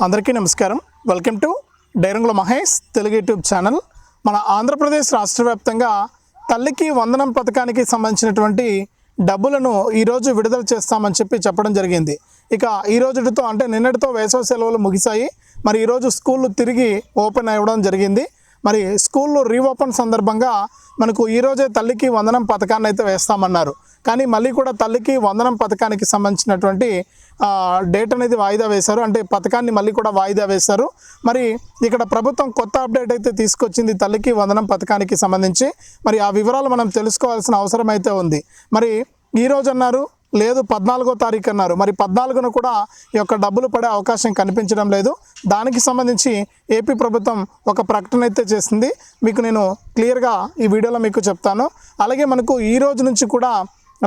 అందరికీ నమస్కారం. Welcome to Dairangula Mahesh Telugu YouTube channel. మన ఆంధ్రప్రదేశ్ రాష్ట్ర వ్యాప్తంగా తల్లికి వందనం పథకానికి సంబంధించినటువంటి డబ్బులను ఈరోజు విడుదల చేస్తామని చెప్పి చెప్పడం జరిగింది. ఇక ఈ రోజుతో అంటే నిన్నటితో వేసవి సెలవులు ముగిశాయి. మరి ఈరోజు స్కూళ్ళు తిరిగి ఓపెన్ అవ్వడం జరిగింది. మరి స్కూళ్ళు రీఓపెన్ సందర్భంగా మనకు ఈరోజే తల్లికి వందనం పథకాన్ని అయితే వేస్తామన్నారు. కానీ మళ్ళీ కూడా తల్లికి వందనం పథకానికి సంబంధించినటువంటి డేట్ అనేది వాయిదా వేశారు. అంటే పథకాన్ని మళ్ళీ కూడా వాయిదా వేశారు. మరి ఇక్కడ ప్రభుత్వం కొత్త అప్డేట్ అయితే తీసుకొచ్చింది తల్లికి వందనం పథకానికి సంబంధించి. మరి ఆ వివరాలు మనం తెలుసుకోవాల్సిన అవసరం అయితే ఉంది. మరి ఈ అన్నారు లేదు పద్నాలుగో తారీఖు అన్నారు. మరి పద్నాలుగున కూడా ఈ యొక్క డబ్బులు పడే అవకాశం కనిపించడం లేదు. దానికి సంబంధించి ఏపీ ప్రభుత్వం ఒక ప్రకటన అయితే చేసింది. మీకు నేను క్లియర్గా ఈ వీడియోలో మీకు చెప్తాను. అలాగే మనకు ఈ రోజు నుంచి కూడా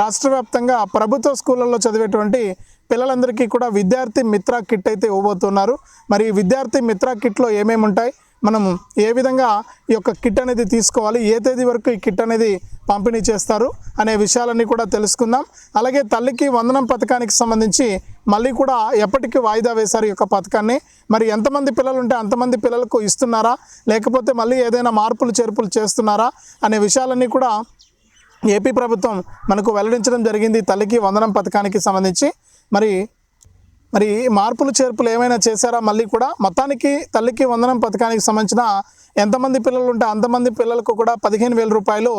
రాష్ట్ర వ్యాప్తంగా ప్రభుత్వ స్కూళ్ళల్లో చదివేటువంటి పిల్లలందరికీ కూడా విద్యార్థి మిత్ర కిట్ అయితే ఇవ్వబోతున్నారు. మరి విద్యార్థి మిత్ర కిట్లో ఏమేమి ఉంటాయి? మనం ఏ విధంగా ఈ యొక్క కిట్ అనేది తీసుకోవాలి ఏ తేదీ వరకు ఈ కిట్ అనేది పంపిణీ చేస్తారు అనే విషయాలన్నీ కూడా తెలుసుకుందాం. అలాగే తల్లికి వందనం పథకానికి సంబంధించి మళ్ళీ కూడా ఎప్పటికీ వాయిదా వేశారు ఈ యొక్క పథకాన్ని. మరి ఎంతమంది పిల్లలు ఉంటే అంతమంది పిల్లలకు ఇస్తున్నారా? లేకపోతే మళ్ళీ ఏదైనా మార్పులు చేర్పులు చేస్తున్నారా? అనే విషయాలన్నీ కూడా ఏపీ ప్రభుత్వం మనకు వెల్లడించడం జరిగింది తల్లికి వందనం పథకానికి సంబంధించి. మరి మరి మార్పులు చేర్పులు ఏమైనా చేశారా? మళ్ళీ కూడా మొత్తానికి తల్లికి వందనం పథకానికి సంబంధించిన ఎంతమంది పిల్లలు ఉంటే అంతమంది పిల్లలకు కూడా పదిహేను వేల రూపాయలు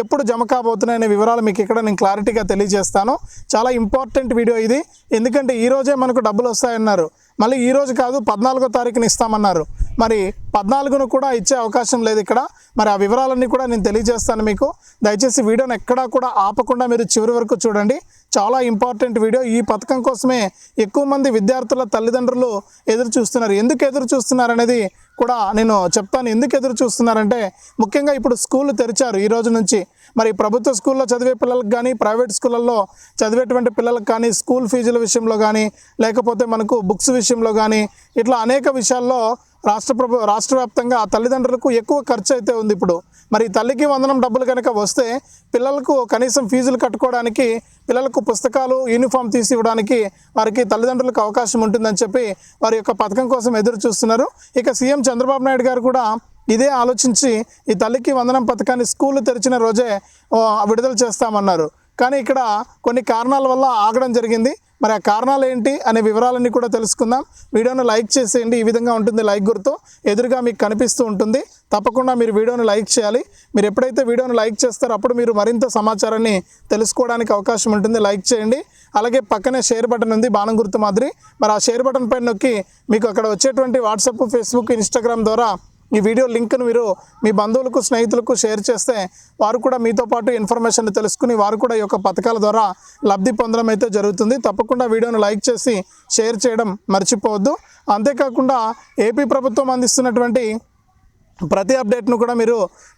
ఎప్పుడు జమ కాబోతున్నాయనే వివరాలు మీకు ఇక్కడ నేను క్లారిటీగా తెలియజేస్తాను. చాలా ఇంపార్టెంట్ వీడియో ఇది. ఎందుకంటే ఈ రోజే మనకు డబ్బులు వస్తాయన్నారు. మళ్ళీ ఈరోజు కాదు పద్నాలుగో తారీఖున ఇస్తామన్నారు. మరి పద్నాలుగును కూడా ఇచ్చే అవకాశం లేదు ఇక్కడ. మరి ఆ వివరాలన్నీ కూడా నేను తెలియజేస్తాను మీకు. దయచేసి వీడియోని ఎక్కడా కూడా ఆపకుండా మీరు చివరి వరకు చూడండి. చాలా ఇంపార్టెంట్ వీడియో. ఈ పథకం కోసమే ఎక్కువ మంది విద్యార్థుల తల్లిదండ్రులు ఎదురు చూస్తున్నారు. ఎందుకు ఎదురు చూస్తున్నారు అనేది కూడా నేను చెప్తాను. ఎందుకు ఎదురు చూస్తున్నారంటే ముఖ్యంగా ఇప్పుడు స్కూళ్ళు తెరిచారు ఈ రోజు నుంచి. మరి ప్రభుత్వ స్కూల్లో చదివే పిల్లలకు కానీ ప్రైవేట్ స్కూళ్ళల్లో చదివేటువంటి పిల్లలకు కానీ స్కూల్ ఫీజుల విషయంలో కానీ లేకపోతే మనకు బుక్స్ విషయంలో కానీ ఇట్లా అనేక విషయాల్లో రాష్ట్ర ప్రభు రాష్ట్ర వ్యాప్తంగా తల్లిదండ్రులకు ఎక్కువ ఖర్చు అయితే ఉంది ఇప్పుడు. మరి తల్లికి వందనం డబ్బులు కనుక వస్తే పిల్లలకు కనీసం ఫీజులు కట్టుకోవడానికి పిల్లలకు పుస్తకాలు యూనిఫామ్ తీసి ఇవ్వడానికి వారికి తల్లిదండ్రులకు అవకాశం ఉంటుందని చెప్పి వారి యొక్క పథకం కోసం ఎదురు చూస్తున్నారు. ఇక సీఎం చంద్రబాబు నాయుడు గారు కూడా ఇదే ఆలోచించి ఈ తల్లికి వందనం పథకాన్ని స్కూల్ తెరిచిన రోజే విడుదల చేస్తామన్నారు. కానీ ఇక్కడ కొన్ని కారణాల వల్ల ఆగడం జరిగింది. మరి ఆ కారణాలు ఏంటి అనే వివరాలన్నీ కూడా తెలుసుకుందాం. వీడియోను లైక్ చేసేయండి. ఈ విధంగా ఉంటుంది లైక్ గుర్తు. ఎదురుగా మీకు కనిపిస్తూ ఉంటుంది. తప్పకుండా మీరు వీడియోను లైక్ చేయాలి. మీరు ఎప్పుడైతే వీడియోను లైక్ చేస్తారో అప్పుడు మీరు మరింత సమాచారాన్ని తెలుసుకోవడానికి అవకాశం ఉంటుంది. లైక్ చేయండి. అలాగే పక్కనే షేర్ బటన్ ఉంది. బాణం గుర్తు మాదిరి. మరి ఆ షేర్ బటన్ పైన నొక్కి మీకు అక్కడ వచ్చేటువంటి వాట్సాప్ ఫేస్బుక్ ఇన్స్టాగ్రామ్ ద్వారా ఈ వీడియో లింక్ను మీరు మీ బంధువులకు స్నేహితులకు షేర్ చేస్తే వారు కూడా మీతో పాటు ఇన్ఫర్మేషన్ తెలుసుకుని వారు కూడా ఈ యొక్క పథకాల ద్వారా లబ్ధి పొందడం అయితే జరుగుతుంది. తప్పకుండా వీడియోను లైక్ చేసి షేర్ చేయడం మర్చిపోవద్దు. అంతేకాకుండా ఏపీ ప్రభుత్వం అందిస్తున్నటువంటి ప్రతి అప్డేట్ను కూడా మీరు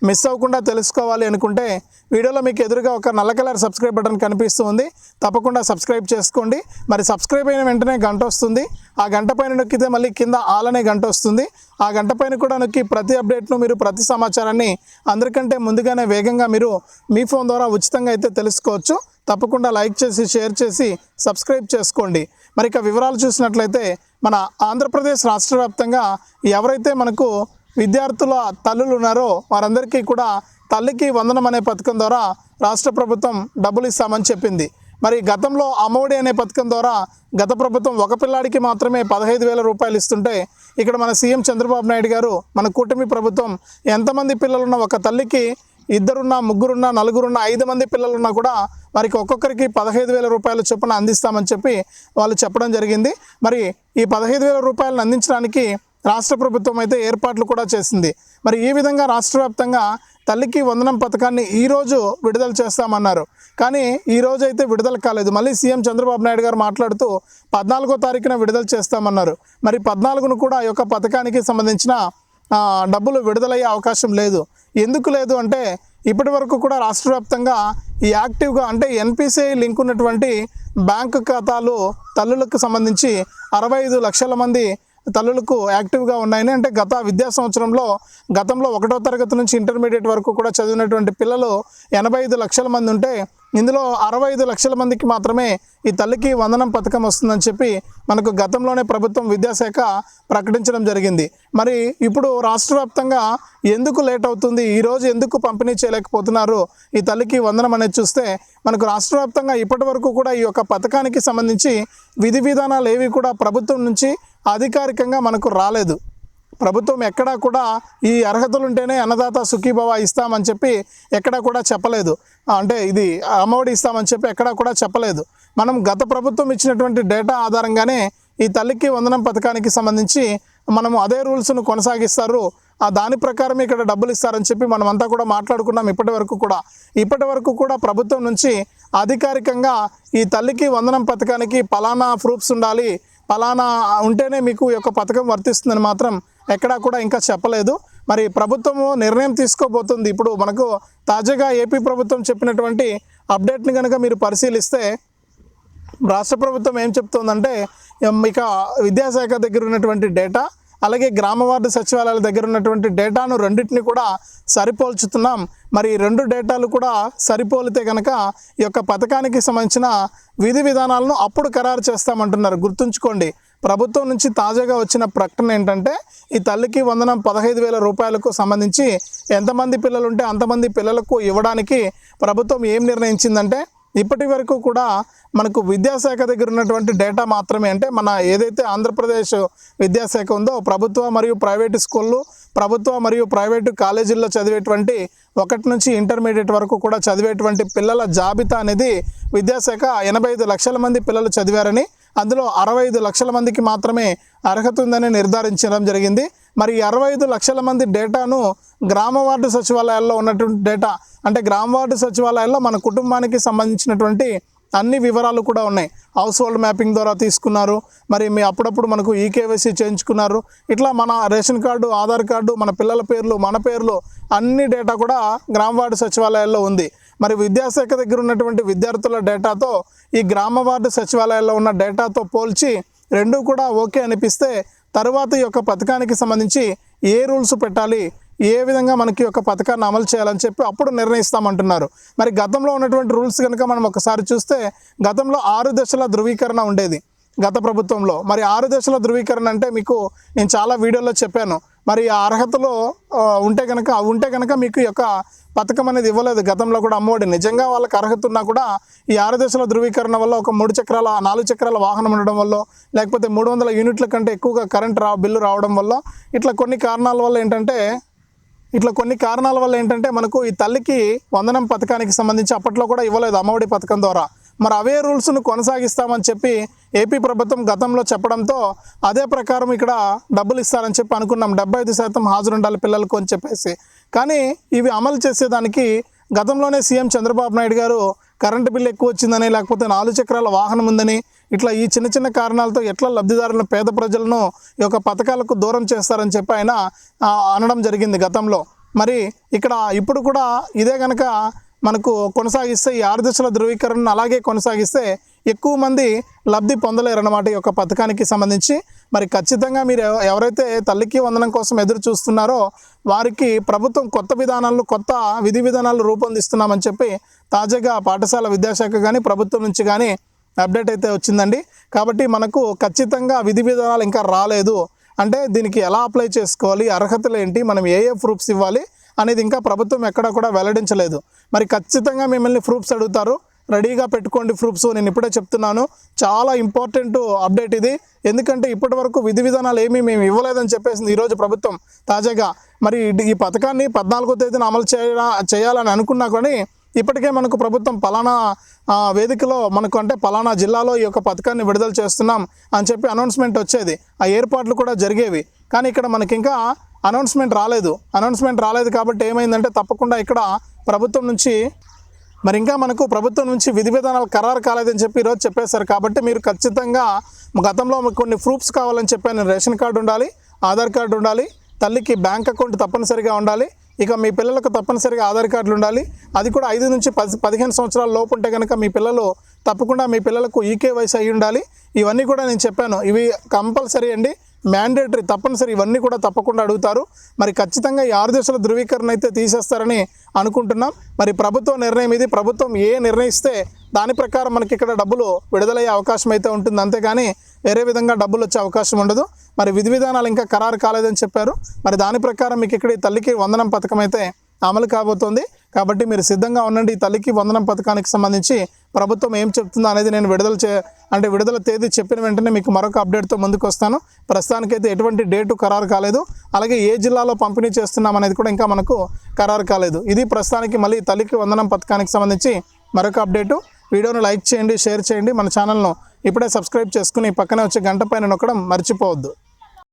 మిస్ అవ్వకుండా తెలుసుకోవాలి అనుకుంటే వీడియోలో మీకు ఎదురుగా ఒక నల్ల కలర్ సబ్స్క్రైబ్ బటన్ కనిపిస్తూ ఉంది. తప్పకుండా సబ్స్క్రైబ్ చేసుకోండి. మరి సబ్స్క్రైబ్ అయిన వెంటనే గంట వస్తుంది. ఆ గంట పైన నొక్కితే మళ్ళీ కింద ఆల్ అనే గంట వస్తుంది. ఆ గంట పైన కూడా నొక్కి ప్రతి అప్డేట్ను మీరు ప్రతి సమాచారాన్ని అందరికంటే ముందుగానే వేగంగా మీరు మీ ఫోన్ ద్వారా ఉచితంగా అయితే తెలుసుకోవచ్చు. తప్పకుండా లైక్ చేసి షేర్ చేసి సబ్స్క్రైబ్ చేసుకోండి. మరి ఇక వివరాలు చూసినట్లయితే మన ఆంధ్రప్రదేశ్ రాష్ట్ర వ్యాప్తంగా ఎవరైతే మనకు విద్యార్థుల తల్లులు ఉన్నారో వారందరికీ కూడా తల్లికి వందనం అనే పథకం ద్వారా రాష్ట్ర ప్రభుత్వం డబ్బులు ఇస్తామని చెప్పింది. మరి గతంలో అమ్మఒడి అనే పథకం ద్వారా గత ప్రభుత్వం ఒక పిల్లాడికి మాత్రమే పదహైదు వేల రూపాయలు ఇస్తుంటే ఇక్కడ మన సీఎం చంద్రబాబు నాయుడు గారు మన కూటమి ప్రభుత్వం ఎంతమంది పిల్లలున్న ఒక తల్లికి ఇద్దరున్నా ముగ్గురున్నా నలుగురున్న ఐదు మంది పిల్లలున్నా కూడా వారికి ఒక్కొక్కరికి పదహైదు వేల రూపాయల చొప్పున అందిస్తామని చెప్పి వాళ్ళు చెప్పడం జరిగింది. మరి ఈ పదహైదు వేల రూపాయలను అందించడానికి రాష్ట్ర ప్రభుత్వం అయితే ఏర్పాట్లు కూడా చేసింది. మరి ఈ విధంగా రాష్ట్ర వ్యాప్తంగా తల్లికి వందనం పథకాన్ని ఈరోజు విడుదల చేస్తామన్నారు. కానీ ఈ రోజు అయితే విడుదల కాలేదు. మళ్ళీ సీఎం చంద్రబాబు నాయుడు గారు మాట్లాడుతూ పద్నాలుగో తారీఖున విడుదల చేస్తామన్నారు. మరి పద్నాలుగును కూడా ఈ యొక్క పథకానికి సంబంధించిన డబ్బులు విడుదలయ్యే అవకాశం లేదు. ఎందుకు లేదు అంటే ఇప్పటి వరకు కూడా రాష్ట్ర వ్యాప్తంగా ఈ యాక్టివ్గా అంటే ఎన్పిసిఐ లింక్ ఉన్నటువంటి బ్యాంకు ఖాతాలు తల్లులకు సంబంధించి అరవై ఐదు లక్షల మంది తల్లులకు యాక్టివ్గా ఉన్నాయని అంటే గత విద్యా సంవత్సరంలో గతంలో ఒకటో తరగతి నుంచి ఇంటర్మీడియట్ వరకు కూడా చదివినటువంటి పిల్లలు ఎనభై ఐదు లక్షల మంది ఉంటే ఇందులో అరవై ఐదు లక్షల మందికి మాత్రమే ఈ తల్లికి వందనం పథకం వస్తుందని చెప్పి మనకు గతంలోనే ప్రభుత్వం విద్యాశాఖ ప్రకటించడం జరిగింది. మరి ఇప్పుడు రాష్ట్ర వ్యాప్తంగా ఎందుకు లేట్ అవుతుంది? ఈరోజు ఎందుకు పంపిణీ చేయలేకపోతున్నారు? ఈ తల్లికి వందనం అనేది చూస్తే మనకు రాష్ట్ర వ్యాప్తంగా ఇప్పటి వరకు కూడా ఈ యొక్క పథకానికి సంబంధించి విధి విధానాలు ఏవి కూడా ప్రభుత్వం నుంచి అధికారికంగా మనకు రాలేదు. ప్రభుత్వం ఎక్కడా కూడా ఈ అర్హతలు ఉంటేనే అన్నదాత సుఖీభవ ఇస్తామని చెప్పి ఎక్కడా కూడా చెప్పలేదు. అంటే ఇది అమ్మఒడి ఇస్తామని చెప్పి ఎక్కడా కూడా చెప్పలేదు. మనం గత ప్రభుత్వం ఇచ్చినటువంటి డేటా ఆధారంగానే ఈ తల్లికి వందనం పథకానికి సంబంధించి మనము అదే రూల్స్ను కొనసాగిస్తారు. ఆ దాని ప్రకారం ఇక్కడ డబ్బులు ఇస్తారని చెప్పి మనం అంతా కూడా మాట్లాడుకున్నాం ఇప్పటి వరకు కూడా. ఇప్పటి వరకు కూడా ప్రభుత్వం నుంచి అధికారికంగా ఈ తల్లికి వందనం పథకానికి పలానా ప్రూఫ్స్ ఉండాలి. పలానా ఉంటేనే మీకు ఈ యొక్క పథకం వర్తిస్తుందని మాత్రం ఎక్కడా కూడా ఇంకా చెప్పలేదు. మరి ప్రభుత్వము నిర్ణయం తీసుకోబోతుంది. ఇప్పుడు మనకు తాజాగా ఏపీ ప్రభుత్వం చెప్పినటువంటి అప్డేట్ని కనుక మీరు పరిశీలిస్తే రాష్ట్ర ప్రభుత్వం ఏం చెప్తుందంటే ఇక విద్యాశాఖ దగ్గర ఉన్నటువంటి డేటా అలాగే గ్రామ వార్డు సచివాలయాల దగ్గర ఉన్నటువంటి డేటాను రెండింటిని కూడా సరిపోల్చుతున్నాం. మరి రెండు డేటాలు కూడా సరిపోలితే కనుక ఈ యొక్క పథకానికి సంబంధించిన విధి విధానాలను అప్పుడు ఖరారు చేస్తామంటున్నారు. గుర్తుంచుకోండి ప్రభుత్వం నుంచి తాజాగా వచ్చిన ప్రకటన ఏంటంటే ఈ తల్లికి వందనం పదహైదు వేల రూపాయలకు సంబంధించి ఎంతమంది పిల్లలు ఉంటే అంతమంది పిల్లలకు ఇవ్వడానికి ప్రభుత్వం ఏం నిర్ణయించిందంటే ఇప్పటి వరకు కూడా మనకు విద్యాశాఖ దగ్గర ఉన్నటువంటి డేటా మాత్రమే. అంటే మన ఏదైతే ఆంధ్రప్రదేశ్ విద్యాశాఖ ఉందో ప్రభుత్వ మరియు ప్రైవేటు స్కూళ్ళు ప్రభుత్వ మరియు ప్రైవేటు కాలేజీల్లో చదివేటువంటి ఒకటి నుంచి ఇంటర్మీడియట్ వరకు కూడా చదివేటువంటి పిల్లల జాబితా అనేది విద్యాశాఖ ఎనభై ఐదు లక్షల మంది పిల్లలు చదివారని అందులో అరవై ఐదు లక్షల మందికి మాత్రమే అర్హత ఉందని నిర్ధారించడం జరిగింది. మరి అరవై ఐదు లక్షల మంది డేటాను గ్రామ వార్డు సచివాలయాల్లో ఉన్నటువంటి డేటా అంటే గ్రామ వార్డు సచివాలయాల్లో మన కుటుంబానికి సంబంధించినటువంటి అన్ని వివరాలు కూడా ఉన్నాయి. హౌస్ హోల్డ్ మ్యాపింగ్ ద్వారా తీసుకున్నారు. మరి మీ అప్పుడప్పుడు మనకు ఈకేవైసీ చేయించుకున్నారు. ఇట్లా మన రేషన్ కార్డు ఆధార్ కార్డు మన పిల్లల పేర్లు మన పేర్లు అన్ని డేటా కూడా గ్రామ వార్డు సచివాలయాల్లో ఉంది. మరి విద్యాశాఖ దగ్గర ఉన్నటువంటి విద్యార్థుల డేటాతో ఈ గ్రామ వార్డు సచివాలయాల్లో ఉన్న డేటాతో పోల్చి రెండు కూడా ఓకే అనిపిస్తే తరువాత ఈ యొక్క పథకానికి సంబంధించి ఏ రూల్స్ పెట్టాలి? ఏ విధంగా మనకి యొక్క పథకాన్ని అమలు చేయాలని చెప్పి అప్పుడు నిర్ణయిస్తామంటున్నారు. మరి గతంలో ఉన్నటువంటి రూల్స్ కనుక మనం ఒకసారి చూస్తే గతంలో ఆరు దశల ధృవీకరణ ఉండేది. గత ప్రభుత్వంలో. మరి ఆరు దశల ధృవీకరణ అంటే మీకు నేను చాలా వీడియోలో చెప్పాను. మరి ఆ అర్హతలో ఉంటే కనుక అవి ఉంటే కనుక మీకు ఈ యొక్క పథకం అనేది ఇవ్వలేదు. గతంలో కూడా అమ్మఒడి. నిజంగా వాళ్ళకి అర్హత ఉన్నా కూడా ఈ ఆరు దశల ధృవీకరణ వల్ల ఒక మూడు చక్రాల నాలుగు చక్రాల వాహనం ఉండడం వల్ల లేకపోతే మూడు వందల యూనిట్ల కంటే ఎక్కువగా కరెంట్ రా బిల్లు రావడం వల్ల ఇట్లా కొన్ని కారణాల వల్ల ఏంటంటే ఇట్లా కొన్ని కారణాల వల్ల ఏంటంటే మనకు ఈ తల్లికి వందనం పథకానికి సంబంధించి అప్పట్లో కూడా ఇవ్వలేదు అమ్మఒడి పథకం ద్వారా. మరి అవే రూల్స్ను కొనసాగిస్తామని చెప్పి ఏపీ ప్రభుత్వం గతంలో చెప్పడంతో అదే ప్రకారం ఇక్కడ డబ్బులు ఇస్తారని చెప్పి అనుకున్నాం. డెబ్బై ఐదు శాతం హాజరు ఉండాలి పిల్లలకు అని చెప్పేసి. కానీ ఇవి అమలు చేసేదానికి గతంలోనే సీఎం చంద్రబాబు నాయుడు గారు కరెంటు బిల్లు ఎక్కువ వచ్చిందని లేకపోతే నాలుగు చక్రాల వాహనం ఉందని ఇట్లా ఈ చిన్న చిన్న కారణాలతో ఎట్లా లబ్ధిదారులను పేద ప్రజలను ఈ యొక్క పథకాలకు దూరం చేస్తారని చెప్పి ఆయన అనడం జరిగింది గతంలో. మరి ఇక్కడ ఇప్పుడు కూడా ఇదే కనుక మనకు కొనసాగిస్తే ఈ ఆరు దశల ధృవీకరణను అలాగే కొనసాగిస్తే ఎక్కువ మంది లబ్ధి పొందలేరన్నమాట ఈ యొక్క పథకానికి సంబంధించి. మరి ఖచ్చితంగా మీరు ఎవరైతే తల్లికి వందనం కోసం ఎదురు చూస్తున్నారో వారికి ప్రభుత్వం కొత్త విధానాలను కొత్త విధి విధానాలు రూపొందిస్తున్నామని చెప్పి తాజాగా పాఠశాల విద్యాశాఖ కానీ ప్రభుత్వం నుంచి కానీ అప్డేట్ అయితే వచ్చిందండి. కాబట్టి మనకు ఖచ్చితంగా విధి విధానాలు ఇంకా రాలేదు. అంటే దీనికి ఎలా అప్లై చేసుకోవాలి? అర్హతలు ఏంటి? మనం ఏ ఏ ప్రూఫ్స్ ఇవ్వాలి? అనేది ఇంకా ప్రభుత్వం ఎక్కడ కూడా వెల్లడించలేదు. మరి ఖచ్చితంగా మిమ్మల్ని ప్రూఫ్స్ అడుగుతారు. రెడీగా పెట్టుకోండి ప్రూఫ్స్ నేను ఇప్పుడే చెప్తున్నాను. చాలా ఇంపార్టెంట్ అప్డేట్ ఇది. ఎందుకంటే ఇప్పటి వరకు విధి విధానాలు ఏమీ మేము ఇవ్వలేదని చెప్పేసింది ఈరోజు ప్రభుత్వం తాజాగా. మరి ఈ పథకాన్ని పద్నాలుగో తేదీన అమలు చేయాలని అనుకున్నా కానీ ఇప్పటికే మనకు ప్రభుత్వం పలానా వేదికలో మనకు అంటే పలానా జిల్లాలో ఈ యొక్క పథకాన్ని విడుదల చేస్తున్నాం అని చెప్పి అనౌన్స్మెంట్ వచ్చేది. ఆ ఏర్పాట్లు కూడా జరిగేవి. కానీ ఇక్కడ మనకి ఇంకా అనౌన్స్మెంట్ రాలేదు. అనౌన్స్మెంట్ రాలేదు కాబట్టి ఏమైందంటే తప్పకుండా ఇక్కడ ప్రభుత్వం నుంచి మరి ఇంకా మనకు ప్రభుత్వం నుంచి విధి విధానాలు ఖరారు కాలేదని చెప్పి ఈరోజు చెప్పేశారు కాబట్టి మీరు ఖచ్చితంగా గతంలో మీకు కొన్ని ప్రూఫ్స్ కావాలని చెప్పాను రేషన్ కార్డు ఉండాలి ఆధార్ కార్డు ఉండాలి తల్లికి బ్యాంక్ అకౌంట్ తప్పనిసరిగా ఉండాలి ఇక మీ పిల్లలకు తప్పనిసరిగా ఆధార్ కార్డులు ఉండాలి. అది కూడా ఐదు నుంచి పది పదిహేను సంవత్సరాల లోపు ఉంటే కనుక మీ పిల్లలు తప్పకుండా మీ పిల్లలకు ఈకే వయసు అయి ఉండాలి. ఇవన్నీ కూడా నేను చెప్పాను. ఇవి కంపల్సరీ అండి. మ్యాండేటరీ తప్పనిసరి ఇవన్నీ కూడా తప్పకుండా అడుగుతారు. మరి ఖచ్చితంగా ఈ ఆరు దశల ధృవీకరణ అయితే తీసేస్తారని అనుకుంటున్నాం. మరి ప్రభుత్వ నిర్ణయం ఇది. ప్రభుత్వం ఏ నిర్ణయిస్తే దాని ప్రకారం మనకి ఇక్కడ డబ్బులు విడుదలయ్యే అవకాశం అయితే ఉంటుంది. అంతేగాని వేరే విధంగా డబ్బులు వచ్చే అవకాశం ఉండదు. మరి విధి విధానాలు ఇంకా ఖరారు కాలేదని చెప్పారు. మరి దాని ప్రకారం మీకు ఇక్కడ ఈ తల్లికి వందనం పథకం అయితే అమలు కాబోతోంది. కాబట్టి మీరు సిద్ధంగా ఉండండి. ఈ తల్లికి వందనం పథకానికి సంబంధించి ప్రభుత్వం ఏం చెప్తుందో అనేది నేను విడుదల చే అంటే విడుదల తేదీ చెప్పిన వెంటనే మీకు మరొక అప్డేట్తో ముందుకు వస్తాను ప్రస్తుతానికైతే ఎటువంటి డేటు ఖరారు కాలేదు. అలాగే ఏ జిల్లాలో పంపిణీ చేస్తున్నాం అనేది కూడా ఇంకా మనకు ఖరారు కాలేదు. ఇది ప్రస్తుతానికి మళ్ళీ తల్లికి వందనం పథకానికి సంబంధించి మరొక అప్డేటు. వీడియోను లైక్ చేయండి షేర్ చేయండి. మన ఛానల్ను ఇప్పుడే సబ్స్క్రైబ్ చేసుకుని పక్కనే వచ్చే గంట పైన నొక్కడం మర్చిపోవద్దు.